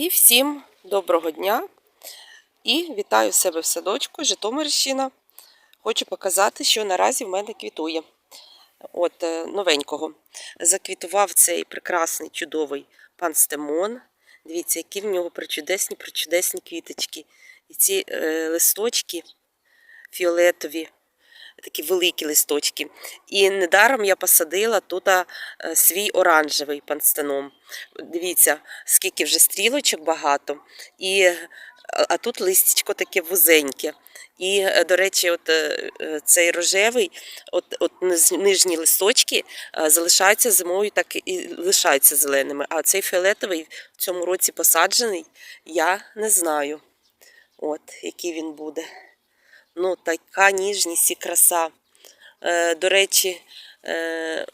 І всім доброго дня і вітаю себе в садочку Житомирщина. Хочу показати, що наразі в мене квітує. От е, новенького. Заквітував цей прекрасний чудовий пан Стемон. Дивіться, які в нього причудесні, причудесні квіточки. І ці е, листочки фіолетові, такі великі листочки. І недаром я посадила тут е, свій оранжевий панстеном. Дивіться, скільки вже стрілочок багато. І, а- а тут листячко таке вузеньке. І, е, до речі, от е, е, цей рожевий, от, от нижні листочки е, залишаються зимою, так і лишаються зеленими. А цей фіолетовий в цьому році посаджений, я не знаю, от, який він буде. Ну, така ніжність і краса. Е, до речі, е,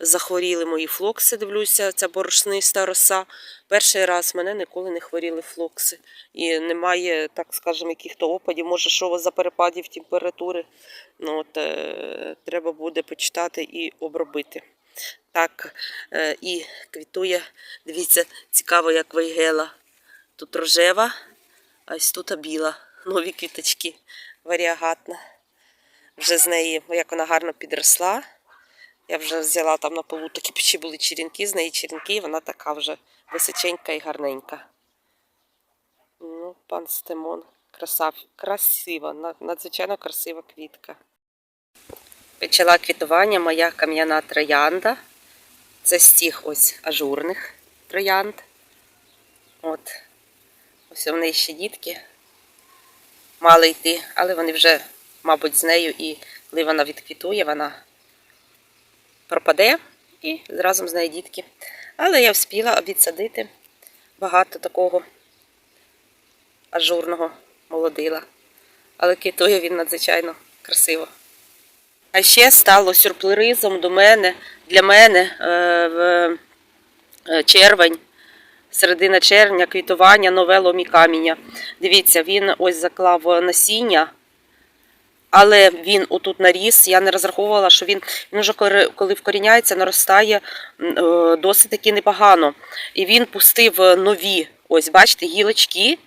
захворіли мої флокси, дивлюся, ця борошниста роса. Перший раз мене ніколи не хворіли флокси. І немає, так скажемо, яких-то опадів, може, що за перепадів температури. Ну, от, е, треба буде почитати і обробити. Так, е, і квітує, дивіться, цікаво, як вейгела. Тут рожева, а ось тут біла. Нові квіточки, варіагатна. Вже з неї, як вона гарно підросла. Я вже взяла там на полу такі ще були черенки, з неї черенки, і вона така вже височенька і гарненька. Ну, пан Стемон, красав, красива, надзвичайно красива квітка. Почала квітування моя кам'яна троянда. Це стіг ось ажурних троянд. От. Ось в неї ще дітки мали йти, але вони вже, мабуть, з нею і коли вона відквітує, вона пропаде і разом з нею дітки. Але я вспіла відсадити багато такого ажурного молодила. Але квітує він надзвичайно красиво. А ще стало сюрпризом до мене, для мене е, в е, червень, середина червня, квітування нове ломі каміння. Дивіться, він ось заклав насіння, але він отут наріс. Я не розраховувала, що він, він вже коли, вкоріняється, наростає е, досить таки непогано. І він пустив нові, ось бачите, гілочки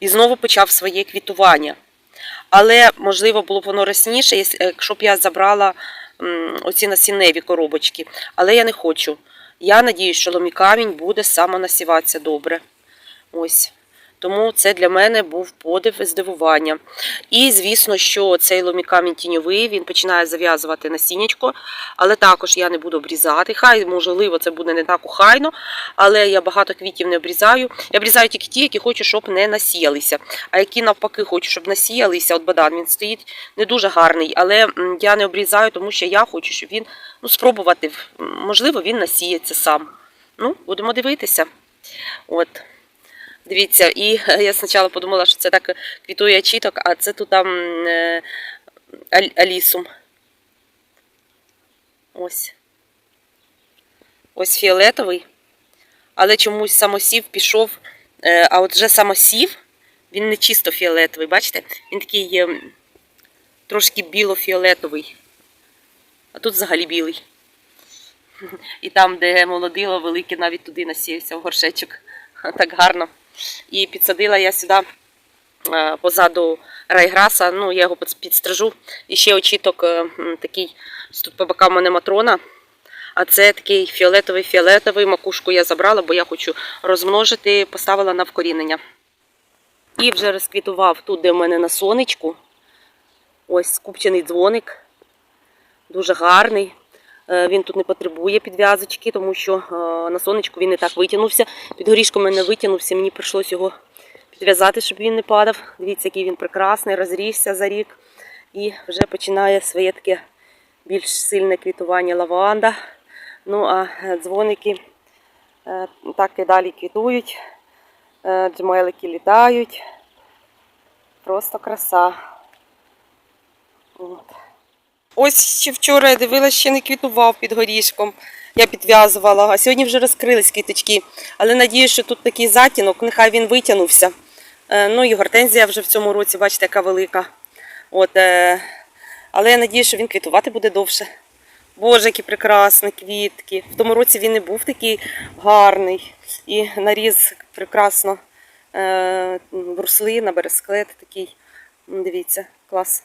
і знову почав своє квітування. Але, можливо, було б воно росніше, якщо б я забрала оці насінневі коробочки. Але я не хочу. Я надіюсь, що ломікамінь буде самонасіватися добре. Ось. Тому це для мене був подив і здивування. І, звісно, що цей ломікамінь тіньовий, він починає зав'язувати насіннячко, але також я не буду обрізати. Хай, можливо, це буде не так охайно, але я багато квітів не обрізаю. Я обрізаю тільки ті, які хочу, щоб не насіялися. А які навпаки хочу, щоб насіялися, от бадан він стоїть не дуже гарний, але я не обрізаю, тому що я хочу, щоб він ну, спробувати. Можливо, він насіється сам. Ну, будемо дивитися. От. Дивіться, і е, я спочатку подумала, що це так квітує чіток, а це тут там е, алісум. Ось. Ось фіолетовий. Але чомусь самосів пішов. е, А от вже самосів, він не чисто фіолетовий, бачите? Він такий трошки біло-фіолетовий. А тут взагалі білий. І там, де молодило, велике, навіть туди насівся в горшечок. Так гарно. І підсадила я сюди е, позаду райграса, ну я його підстрижу. І ще очіток е, такий, тут по бокам у мене матрона. А це такий фіолетовий-фіолетовий, макушку я забрала, бо я хочу розмножити, поставила на вкорінення. І вже розквітував тут, де в мене на сонечку. Ось скупчений дзвоник. Дуже гарний. Е, Він тут не потребує підв'язочки, тому що е, на сонечку він не так витягнувся. Під горішком мене витягнувся, мені прийшлось його підв'язати, щоб він не падав. Дивіться, який він прекрасний, розрісся за рік. І вже починає своє таке більш сильне квітування лаванда. Ну а е, дзвоники так і далі квітують, джмелики літають. Просто краса. От. Ось ще вчора я дивилася, ще не квітував під горішком. Я підв'язувала, а сьогодні вже розкрились квіточки. Але надію, що тут такий затінок, нехай він витягнувся. Е, Ну і гортензія вже в цьому році, бачите, яка велика. От, е, але я надію, що він квітувати буде довше. Боже, які прекрасні квітки. В тому році він не був такий гарний. І наріз прекрасно е, бруслина, бересклет такий. Дивіться, клас.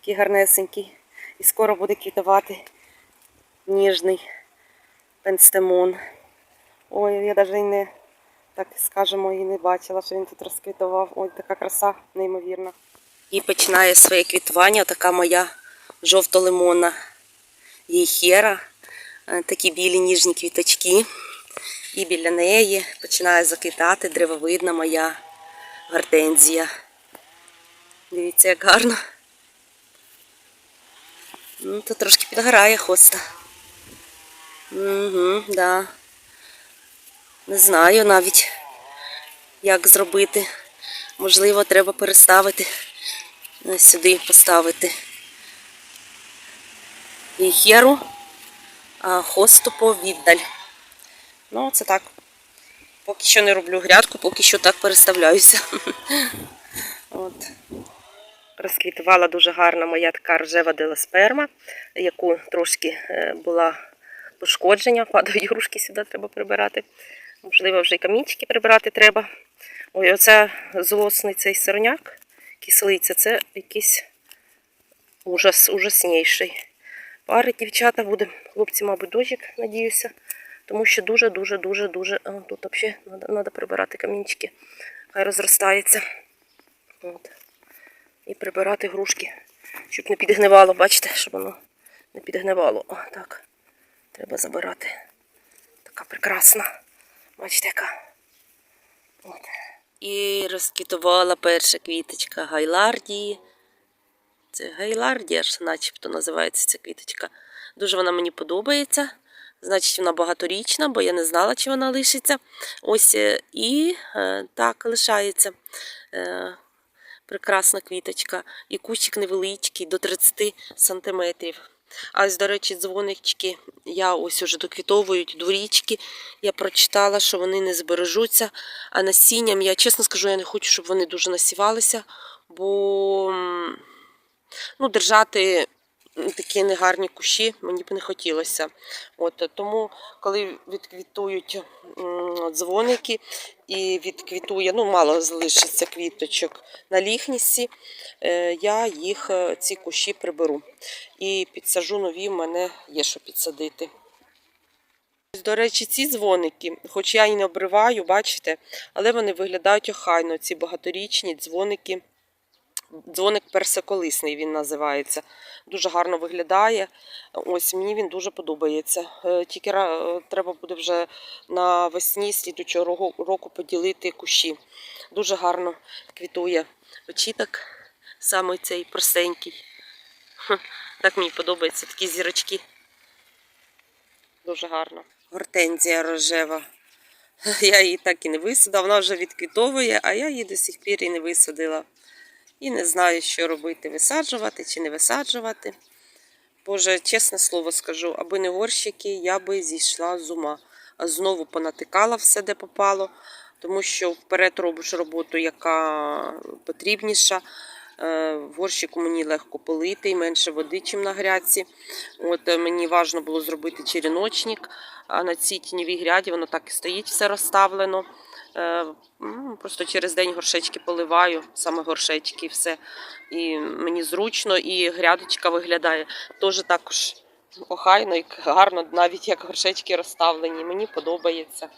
Такий гарнесенький. І скоро буде квітувати ніжний пенстемон. Ой, я навіть не, так скажемо, і не бачила, що він тут розквітував. Ой, така краса неймовірна. І починає своє квітування така моя жовто-лимонна єйхера. Е, Такі білі ніжні квіточки. І біля неї починає заквітати древовидна моя гортензія. Дивіться, як гарно. Ну, то трошки підгорає хоста. Угу, да. Не знаю навіть, як зробити. Можливо, треба переставити. е, Сюди поставити єхеру, а хосту повіддаль. Ну, це так. Поки що не роблю грядку, поки що так переставляюся. От. Розквітувала дуже гарна моя така рожева делосперма, яку трошки е, була пошкодження. Падають ігрушки сюди треба прибирати. Можливо, вже й камінчики прибирати треба. Ой, оце злосний цей сорняк, кислиця, це якийсь ужас, ужасніший. Пари дівчата буде, хлопці, мабуть, дощик, надіюся. Тому що дуже-дуже, дуже, дуже. Тут взагалі треба прибирати камінчики. Хай розростається. От. І прибирати грушки, щоб не підгнивало, бачите, щоб воно не підгнивало. О, так. Треба забирати. Така прекрасна. Бачите, яка. От. І розквітувала перша квіточка гайлардії. Це гайлардія ж начебто називається ця квіточка. Дуже вона мені подобається. Значить, вона багаторічна, бо я не знала, чи вона лишиться. Ось е, і е, так лишається. Прекрасна квіточка. І кущик невеличкий, до 30 сантиметрів. А ось, до речі, дзвонички я ось уже доквітовують дворічки. Я прочитала, що вони не збережуться. А насінням я чесно скажу, я не хочу, щоб вони дуже насівалися, бо ну, держати такі негарні кущі мені б не хотілося. От, тому, коли відквітують дзвоники і відквітує, ну, мало залишиться квіточок на ліхнісі, е, я їх, е, ці кущі приберу. І підсажу нові, в мене є що підсадити. До речі, ці дзвоники, хоч я і не обриваю, бачите, але вони виглядають охайно, ці багаторічні дзвоники. Дзвоник персиколисний він називається. Дуже гарно виглядає. Ось мені він дуже подобається. Е, Тільки е, треба буде вже навесні слідучого року поділити кущі. Дуже гарно квітує очіток, саме цей простенький. Так мені подобається, такі зірочки. Дуже гарно. Гортензія рожева. Я її так і не висадила, вона вже відквітовує, а я її до сих пір і не висадила. І не знаю, що робити, висаджувати чи не висаджувати. Боже, чесне слово скажу, аби не горщики, я би зійшла з ума. А знову понатикала все, де попало, тому що вперед робиш роботу, яка потрібніша. Е, горщику мені легко полити і менше води, ніж на грядці. От е, мені важливо було зробити черіночник, а на цій тіньовій гряді воно так і стоїть, все розставлено. Е, м, Просто через день горшечки поливаю, саме горшечки і все. І мені зручно, і грядочка виглядає теж також охайно і гарно, навіть як горшечки розставлені. Мені подобається.